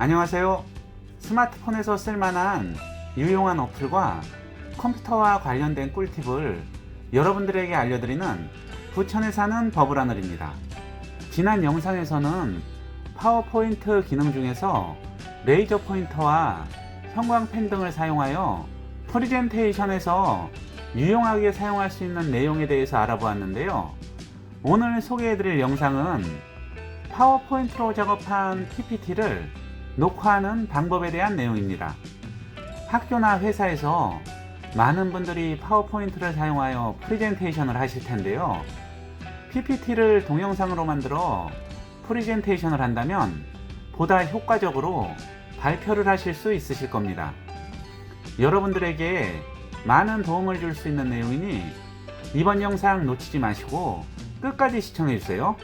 안녕하세요. 스마트폰에서 쓸만한 유용한 어플과 컴퓨터와 관련된 꿀팁을 여러분들에게 알려드리는 부천에 사는 버블하늘입니다. 지난 영상에서는 파워포인트 기능 중에서 레이저 포인터와 형광펜 등을 사용하여 프리젠테이션에서 유용하게 사용할 수 있는 내용에 대해서 알아보았는데요. 오늘 소개해드릴 영상은 파워포인트로 작업한 PPT를 녹화하는 방법에 대한 내용입니다. 학교나 회사에서 많은 분들이 파워포인트를 사용하여 프리젠테이션을 하실 텐데요. PPT를 동영상으로 만들어 프리젠테이션을 한다면 보다 효과적으로 발표를 하실 수 있으실 겁니다. 여러분들에게 많은 도움을 줄 수 있는 내용이니 이번 영상 놓치지 마시고 끝까지 시청해 주세요.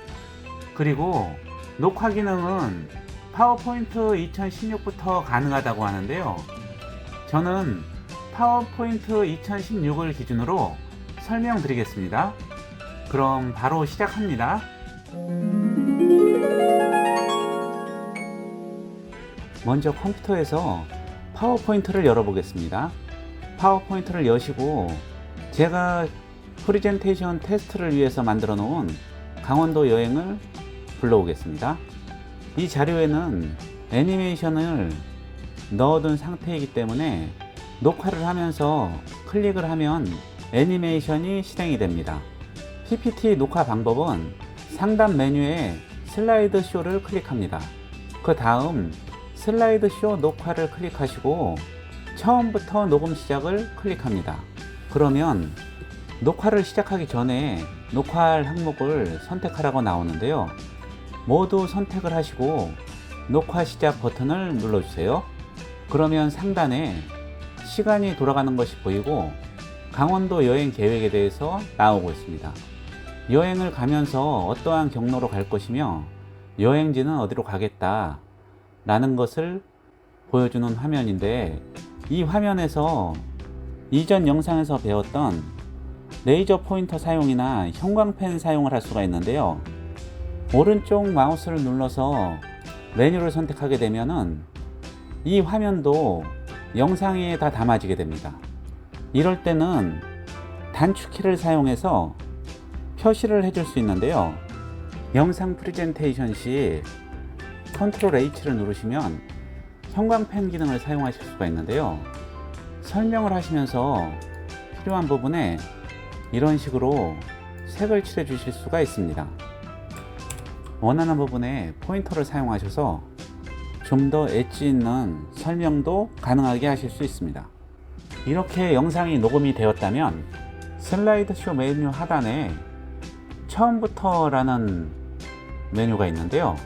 그리고 녹화 기능은 파워포인트 2016부터 가능하다고 하는데요. 저는 파워포인트 2016을 기준으로 설명드리겠습니다. 그럼 바로 시작합니다. 먼저 컴퓨터에서 파워포인트를 열어보겠습니다. 파워포인트를 여시고 제가 프리젠테이션 테스트를 위해서 만들어 놓은 강원도 여행을 불러오겠습니다. 이 자료에는 애니메이션을 넣어둔 상태이기 때문에 녹화를 하면서 클릭을 하면 애니메이션이 실행이 됩니다. PPT 녹화 방법은 상단 메뉴에 슬라이드 쇼를 클릭합니다. 그 다음 슬라이드 쇼 녹화를 클릭하시고 처음부터 녹음 시작을 클릭합니다. 그러면 녹화를 시작하기 전에 녹화할 항목을 선택하라고 나오는데요. 모두 선택을 하시고 녹화 시작 버튼을 눌러주세요. 그러면 상단에 시간이 돌아가는 것이 보이고 강원도 여행 계획에 대해서 나오고 있습니다. 여행을 가면서 어떠한 경로로 갈 것이며 여행지는 어디로 가겠다 라는 것을 보여주는 화면인데 이 화면에서 이전 영상에서 배웠던 레이저 포인터 사용이나 형광펜 사용을 할 수가 있는데요. 오른쪽 마우스를 눌러서 메뉴를 선택하게 되면은 이 화면도 영상에 다 담아지게 됩니다. 이럴 때는 단축키를 사용해서 표시를 해줄 수 있는데요. 영상 프레젠테이션 시 컨트롤 H를 누르시면 형광펜 기능을 사용하실 수가 있는데요. 설명을 하시면서 필요한 부분에 이런 식으로 색을 칠해 주실 수가 있습니다. 원하는 부분에 포인터를 사용하셔서 좀 더 엣지 있는 설명도 가능하게 하실 수 있습니다. 이렇게 영상이 녹음이 되었다면 슬라이드 쇼 메뉴 하단에 처음부터라는 메뉴가 있는데요.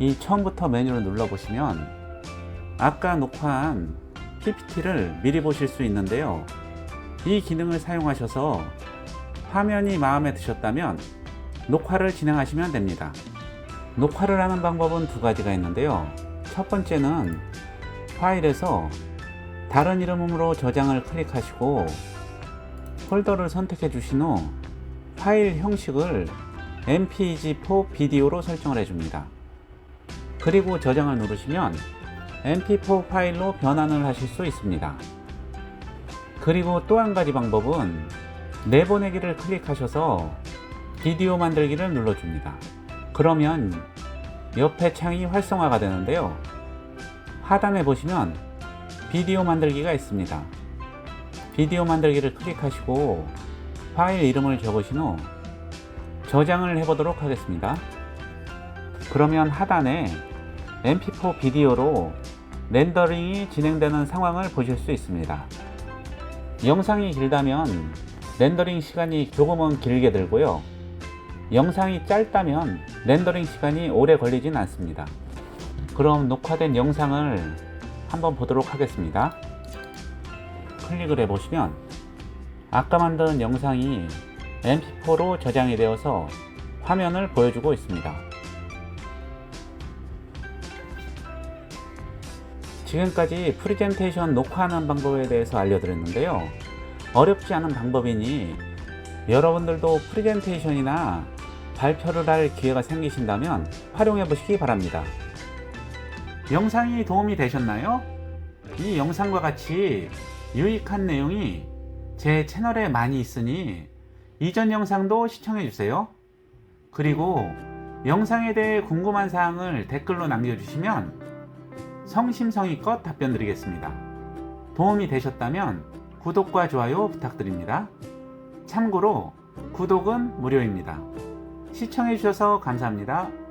이 처음부터 메뉴를 눌러보시면 아까 녹화한 PPT를 미리 보실 수 있는데요. 이 기능을 사용하셔서 화면이 마음에 드셨다면 녹화를 진행하시면 됩니다. 녹화를 하는 방법은 두 가지가 있는데요. 첫 번째는 파일에서 다른 이름으로 저장을 클릭하시고 폴더를 선택해 주신 후 파일 형식을 MPG4 비디오로 설정을 해줍니다. 그리고 저장을 누르시면 MP4 파일로 변환을 하실 수 있습니다. 그리고 또 한 가지 방법은 내보내기를 클릭하셔서 비디오 만들기를 눌러줍니다. 그러면 옆에 창이 활성화가 되는데요. 하단에 보시면 비디오 만들기가 있습니다. 비디오 만들기를 클릭하시고 파일 이름을 적으신 후 저장을 해보도록 하겠습니다. 그러면 하단에 mp4 비디오로 렌더링이 진행되는 상황을 보실 수 있습니다. 영상이 길다면 렌더링 시간이 조금은 길게 들고요. 영상이 짧다면 렌더링 시간이 오래 걸리진 않습니다. 그럼 녹화된 영상을 한번 보도록 하겠습니다. 클릭을 해보시면 아까 만든 영상이 mp4로 저장이 되어서 화면을 보여주고 있습니다. 지금까지 프리젠테이션 녹화하는 방법에 대해서 알려드렸는데요. 어렵지 않은 방법이니 여러분들도 프리젠테이션이나 발표를 할 기회가 생기신다면 활용해 보시기 바랍니다. 영상이 도움이 되셨나요? 이 영상과 같이 유익한 내용이 제 채널에 많이 있으니 이전 영상도 시청해 주세요. 그리고 영상에 대해 궁금한 사항을 댓글로 남겨주시면 성심성의껏 답변 드리겠습니다. 도움이 되셨다면 구독과 좋아요 부탁드립니다. 참고로 구독은 무료입니다. 시청해 주셔서 감사합니다.